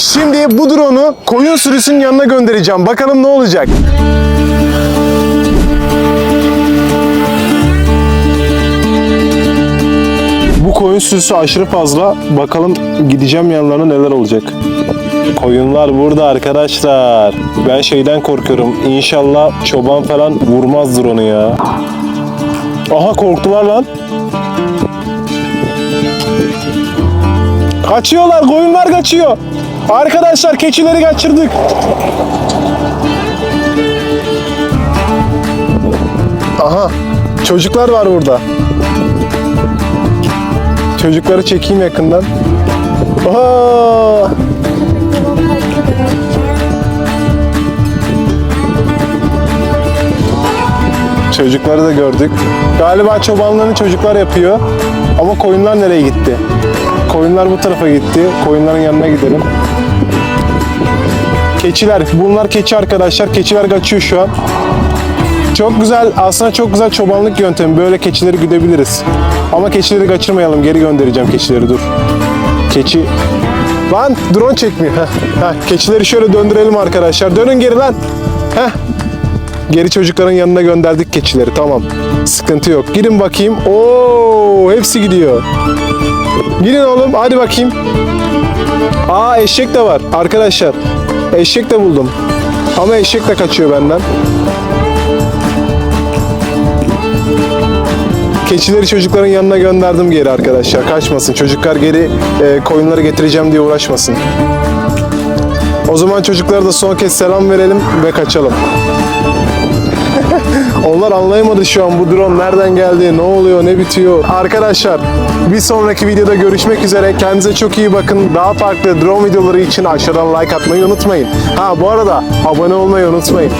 Şimdi bu drone'u koyun sürüsünün yanına göndereceğim. Bakalım ne olacak. Bu koyun sürüsü aşırı fazla. Bakalım gideceğim yanlarına neler olacak. Koyunlar burada arkadaşlar. Ben şeyden korkuyorum. İnşallah çoban falan vurmazdır onu ya. Aha korktular lan. Kaçıyorlar, koyunlar kaçıyor. Arkadaşlar keçileri kaçırdık. Aha, çocuklar var burada. Çocukları çekeyim yakından. Aha! Çocukları da gördük. Galiba çobanların çocuklar yapıyor. Ama koyunlar nereye gitti? Koyunlar bu tarafa gitti. Koyunların yanına gidelim. Keçiler. Bunlar keçi arkadaşlar. Keçiler kaçıyor şu an. Çok güzel, aslında çok güzel çobanlık yöntemi. Böyle keçileri güdebiliriz. Ama keçileri kaçırmayalım. Geri göndereceğim keçileri dur. Keçi... Lan drone çekmiyor. Heh, heh. Keçileri şöyle döndürelim arkadaşlar. Dönün geri lan. Heh. Geri çocukların yanına gönderdik keçileri. Tamam. Sıkıntı yok. Gidin bakayım. Oo, hepsi gidiyor. Gidin oğlum. Hadi bakayım. Aa eşek de var arkadaşlar. Eşek de buldum. Ama eşek de kaçıyor benden. Keçileri çocukların yanına gönderdim geri arkadaşlar. Kaçmasın. Çocuklar geri e, koyunları getireceğim diye uğraşmasın. O zaman çocuklara da son kez selam verelim ve kaçalım. Onlar anlayamadı şu an bu drone nereden geldi, ne oluyor, ne bitiyor. Arkadaşlar bir sonraki videoda görüşmek üzere. Kendinize çok iyi bakın. Daha farklı drone videoları için aşağıdan like atmayı unutmayın. Ha bu arada abone olmayı unutmayın.